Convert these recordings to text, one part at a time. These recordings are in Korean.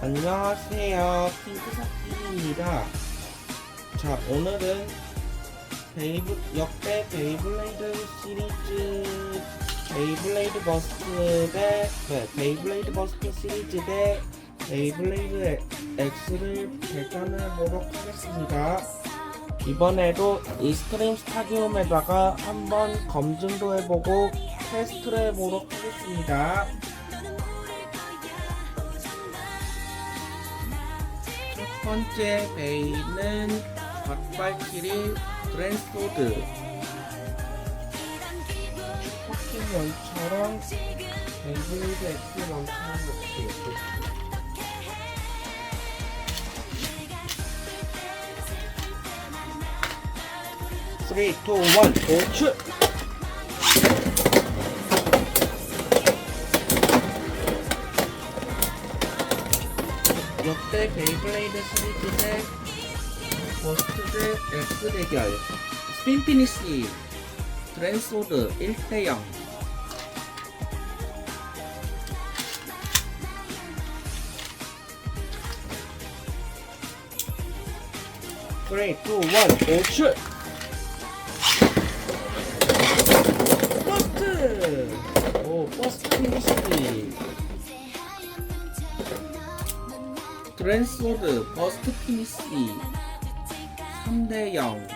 안녕하세요. 핑크사키입니다. 자, 오늘은 베이브, 역대 베이블레이드 시리즈 베이블레이드 버스트 대, 네, 베이블레이드 버스트 시리즈 대 베이블레이드 X를 대전해보도록 하겠습니다. 이번에도 이스트림 스타디움에다가 한번 검증도 해보고 테스트를 해보도록 하겠습니다. 번째 베이는 그랜소드 슈퍼킹 원처럼 베이블레이드 X 원처럼 이렇게 3, 2, 1, 고추! 역 대 베이블레이드 시리즈 대 버스트 대 X 대결 스핀 피니시 드랜소드 1대0 3, 2, 1, 고추! 버스트! 오, 버스트 피니시 드랜소드 버스트 피니시 3대0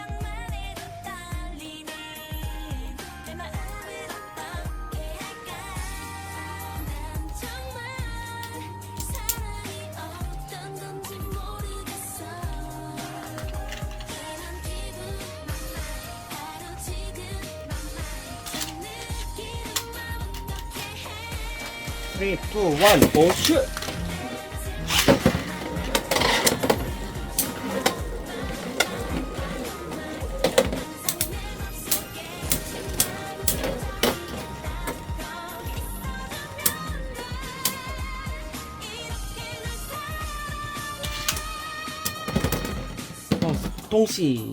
3, 2, 1, 고추! 동시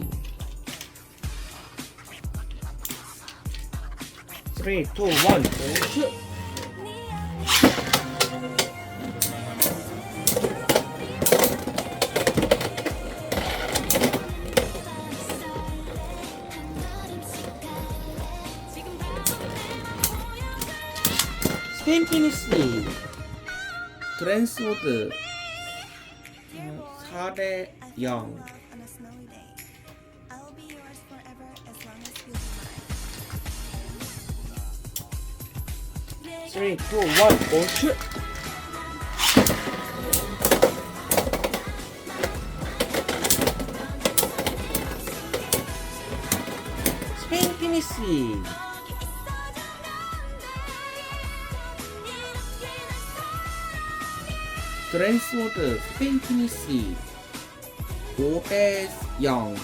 3, 2, 1, 고추! 스페인 피니시. 그랜스워드. 4대 0 mine. 3, 2, 1, 고추! 스페인 피니시 그랜스워드 스페인 피니시 5대 0두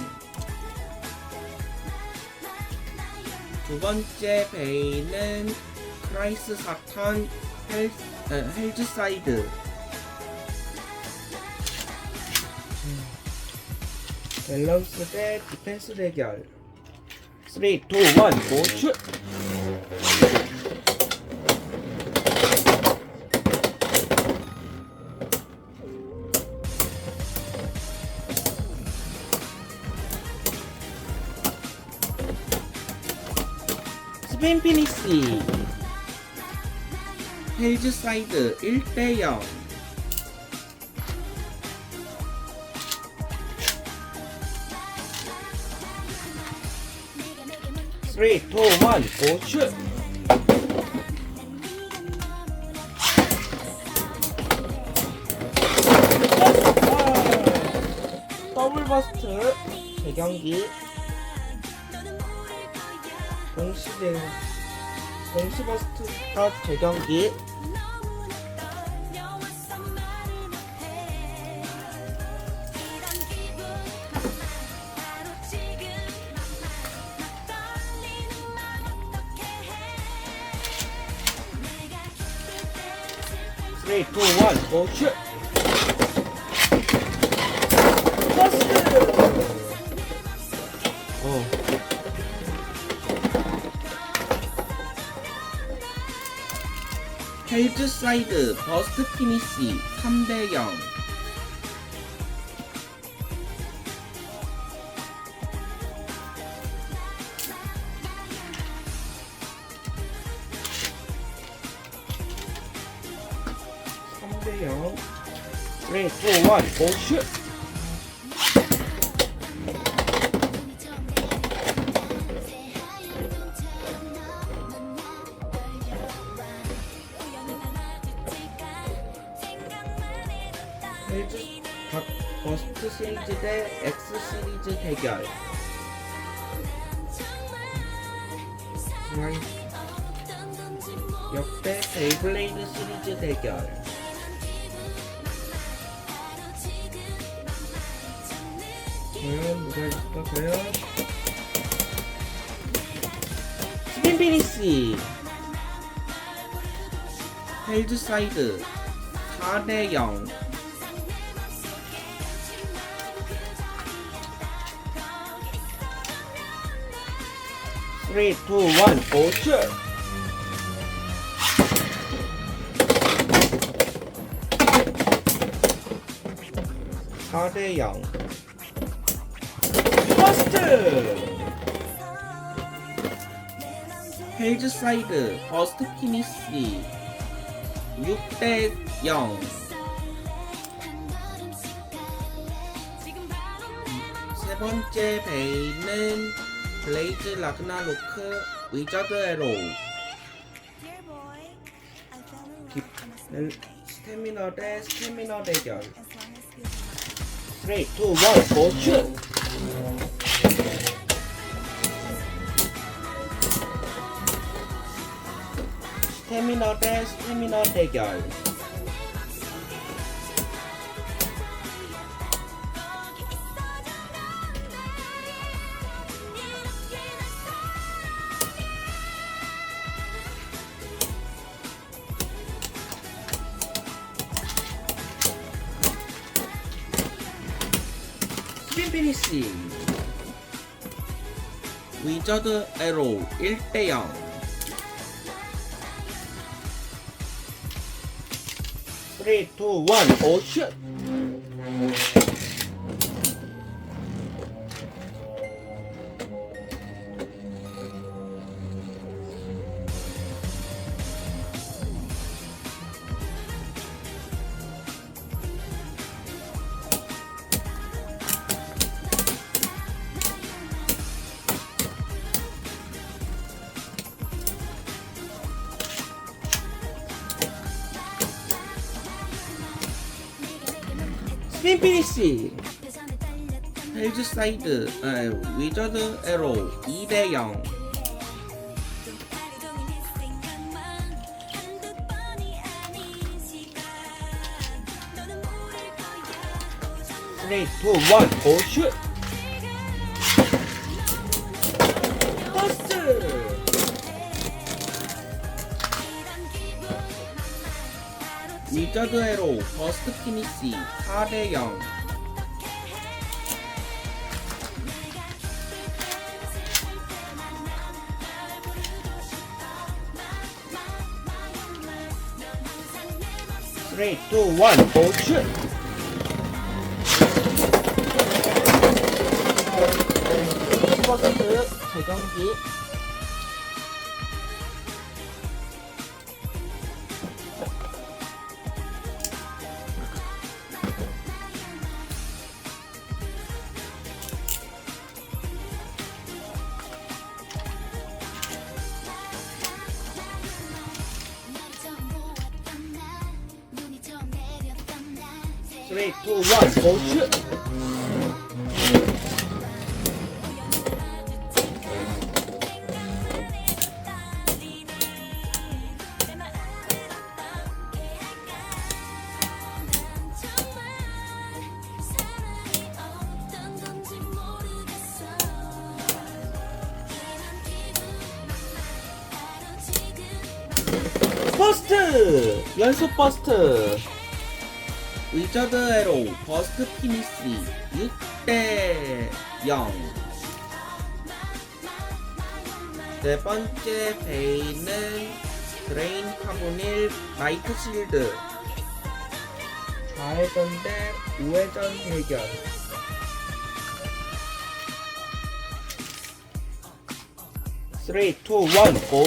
번째 베이는 크 라이스 사탄 헬, 에, 헬즈 사이드 밸런스 대 디펜스 대결 3, 2, 1, 고추! 스페인 피니시 헬즈 사이드 1대0 3, 2, 1, 고추! 더블 버스트 재경기. 동시대 동시버스트가 재경기 쓰리, 투, 원, 고 헬즈 사이드 버스트 피니시 3대 0 3대 0 3, 2, 1, 고 슛! 대결. 와이 역대 베이블레이드 시리즈 대결. 과연 누가 있을까 과연 스핀 피니시 헬즈 사이드. 4대 0 3, 2, 1, 고 슛! 사대 0 퍼스트! 헬즈 사이드 버스트 피니시 6대 0세 번째 베이는 블레이즈 라그나로크 위저드 에로. 스태미너 대 스태미너 대결 As long as you 3, 2, 1, 고 슛! 스태미너 대 스태미너 대결 스핀 피니시 위저드 에로 1대 0 3, 2, 1, 오슛! 스핀 피니시 헬즈 사이드 아, 위저드 에로 2대 0 3, 2, 1, 고슛! 위저드 에로 버스트 피니시 4대 0 3, 2, 1, 고슛! 버스트 재경기 연속 버스트! 위저드 에로 버스트 피니시 6대 0 네 번째 베이는 드레인 카보닐 나이트 실드. 좌회전 대 우회전 대결. 쓰리, 투, 원, 고,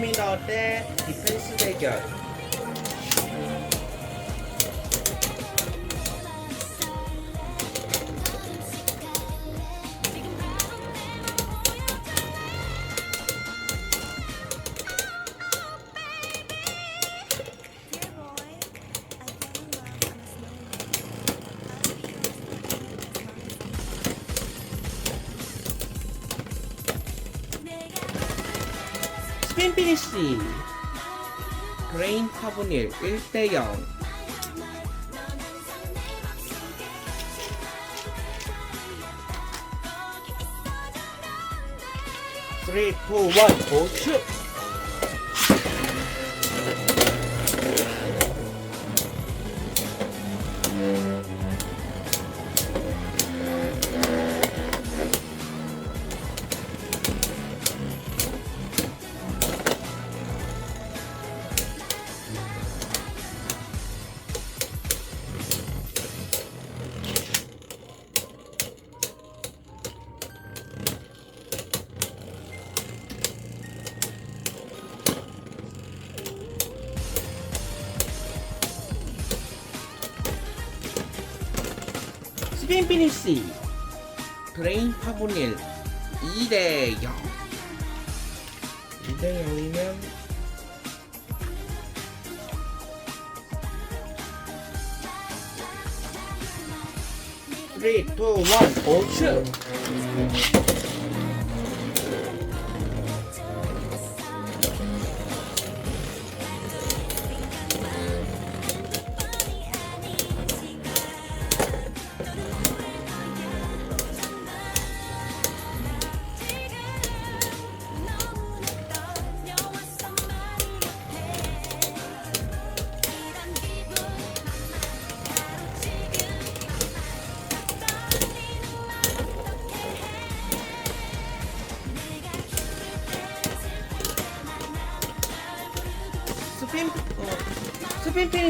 슛! 스태미너 대 디펜스 대결 4분의 1대0 3, 2, 1, 원, 고추! 스핀 피니시 그레인 카보닐 2대 0 2대 0이면 쓰리, 투, 원, 고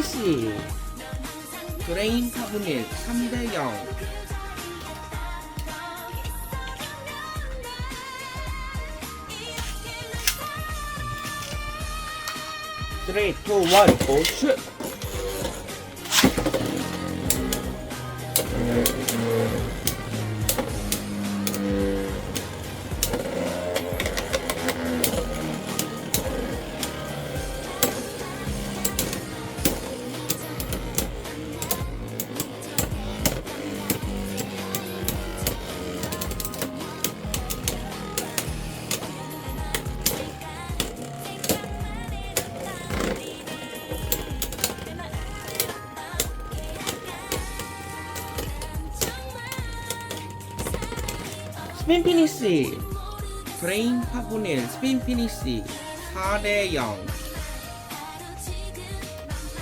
피니시 그레인 카보닐 3대0 3, 2, 1, 고슛! 스페인 피니시 브레인 파고닐 스페인 피니시 4대0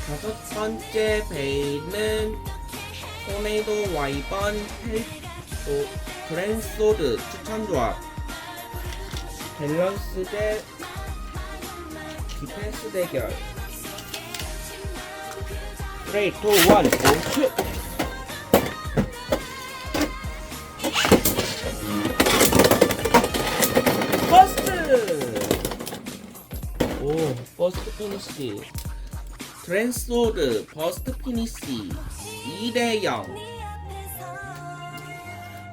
다섯 번째 베이는 토네도 와이번 헬소 그랜소드 추천 조합. 밸런스 대 디펜스 대결. 3, 2, 1, 5, 2 버스트 피니시. 트랜스워드 버스트 피니시 2대0. 네 앞에서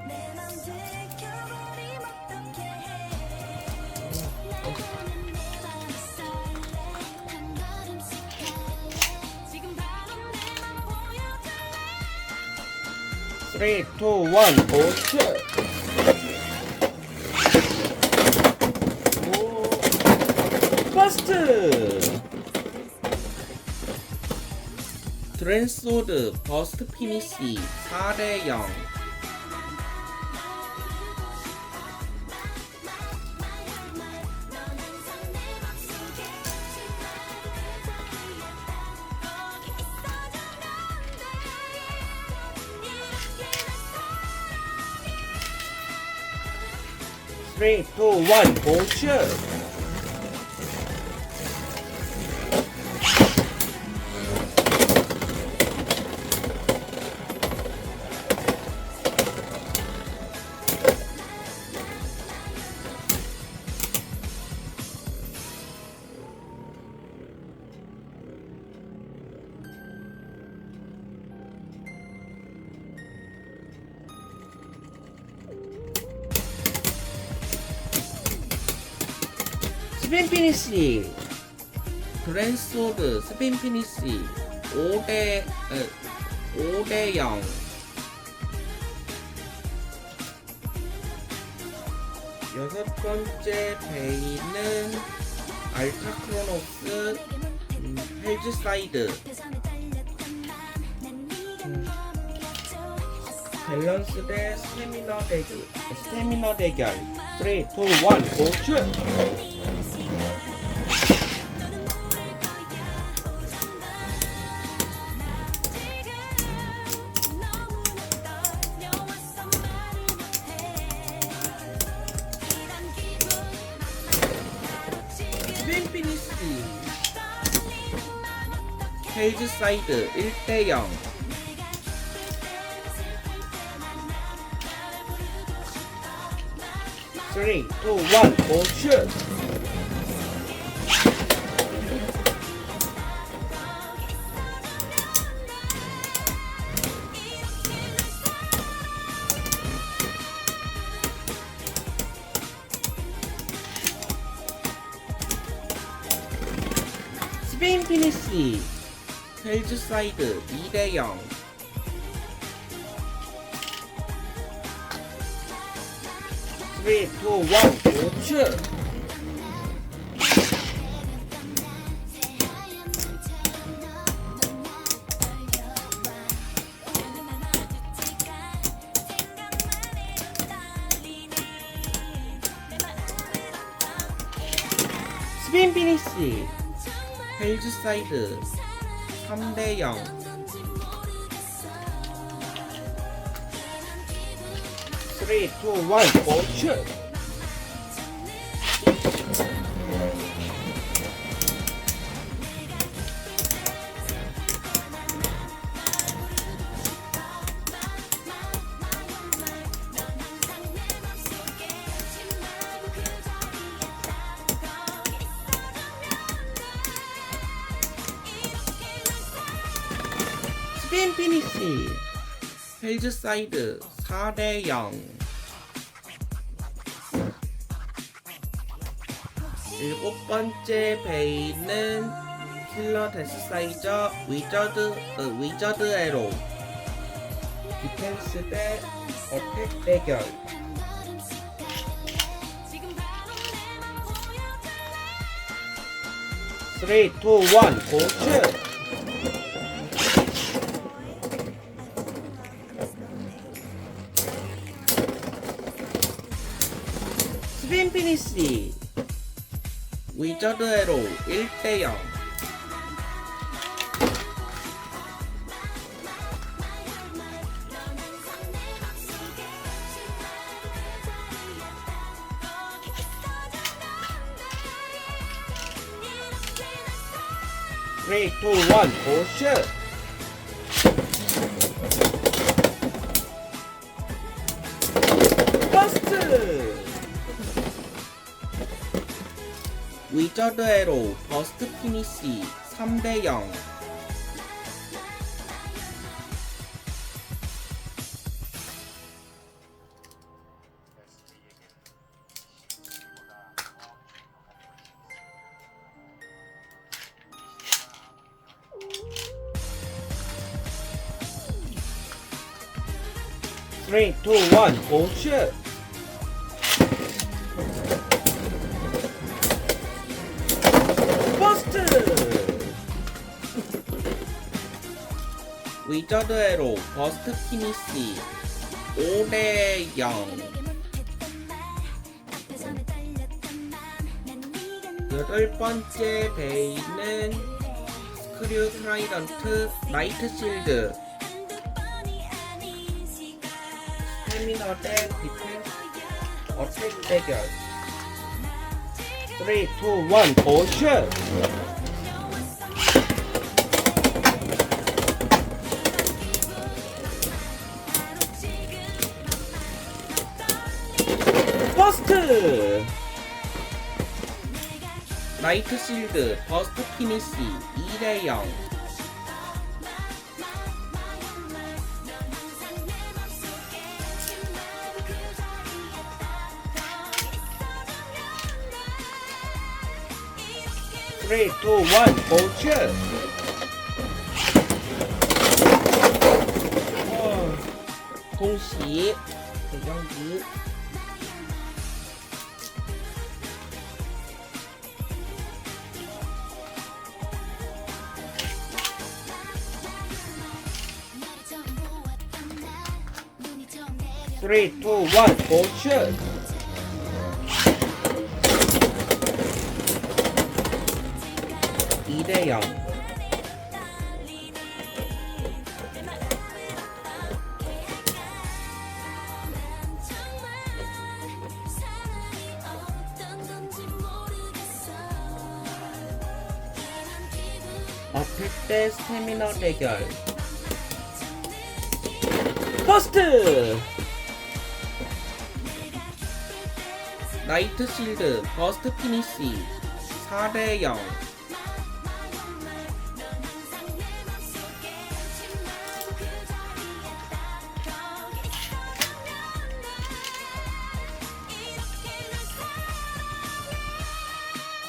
내맘 지켜버리면 어떡해 쓰리, 투, 원, 고슛! 버스트! 트랜스워드 버스트 피니시 4대0. 3, 2, 1, 고 슛! 스핀 피니시. 그랜소드 스핀 피니시. 5대 5대 0 여섯 번째 베이는 알타 크로노스 음, 헬즈 사이드. 음, 밸런스 대 스태미너 대결 스태미너 대결. 3, 2, 1, 고슛! 헤이즈 사이드 1대0 3, 2, 1, 고슛! 스페인 피니시 헬즈 사이드 2대0 3, 2, 1, 고슛! 스페인 피니시 헬즈 사이드 3대0 3, 2, 1, 고슛! 헬즈 사이드 4대 0 일곱 번째 베이는 킬러 데스 사이저 위저드 어, 위저드 에로 디펜스 대 어택 대결. 3, 2, 1, 고슛! 스핀 피니시 위저드 에로 1대0 3, 2, 1, 고슛! 버스트! 위저드 에로 버스트 피니시 3대0 3, 2, 1, 고슛! 위저드 에로 버스트 피니시 5대0 여덟 번째 베이는 스크류 트라이던트 나이트 실드. 스태미너 대 디펜스 어택 대결. 3, 2, 1 고슛 버스트 나이트 실드 버스트 피니시 2대0 3, 2, 1 고슛 어, 동시 대경기 Three, two, one, go shoot! 이대 0. 어택 때 스태미너 대결. 버스트! 나이트 실드 버스트 피니시 4대 0.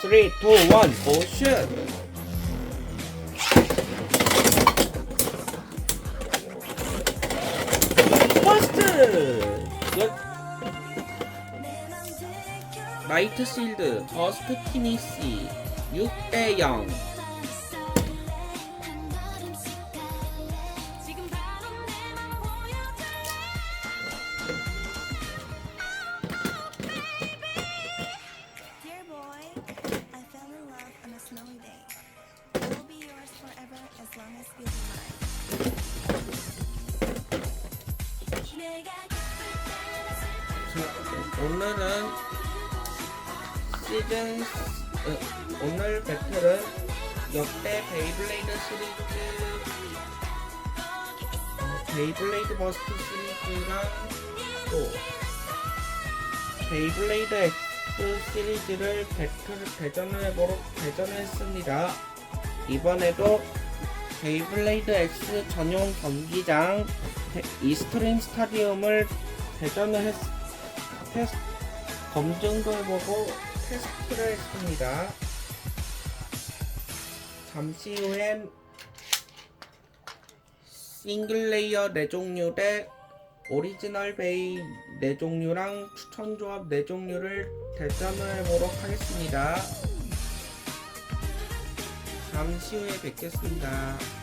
Three, two, one, go shoot! 버스트! 끝. 나이트 실드 버스트 피니시 6대 0. 베이블레이드 버스트 시리즈랑 또 베이블레이드 X 시리즈를 배틀 대전을 해보러 대전을 했습니다. 이번에도 베이블레이드 X 전용 경기장 테- 이스트림 스타디움을 대전을 했, 테스트, 검증도 해보고 테스트를 했습니다. 잠시 후엔 싱글레이어 4종류 대 오리지널 베이 4종류랑 추천 조합 4종류를 대전을 해보도록 하겠습니다. 잠시 후에 뵙겠습니다.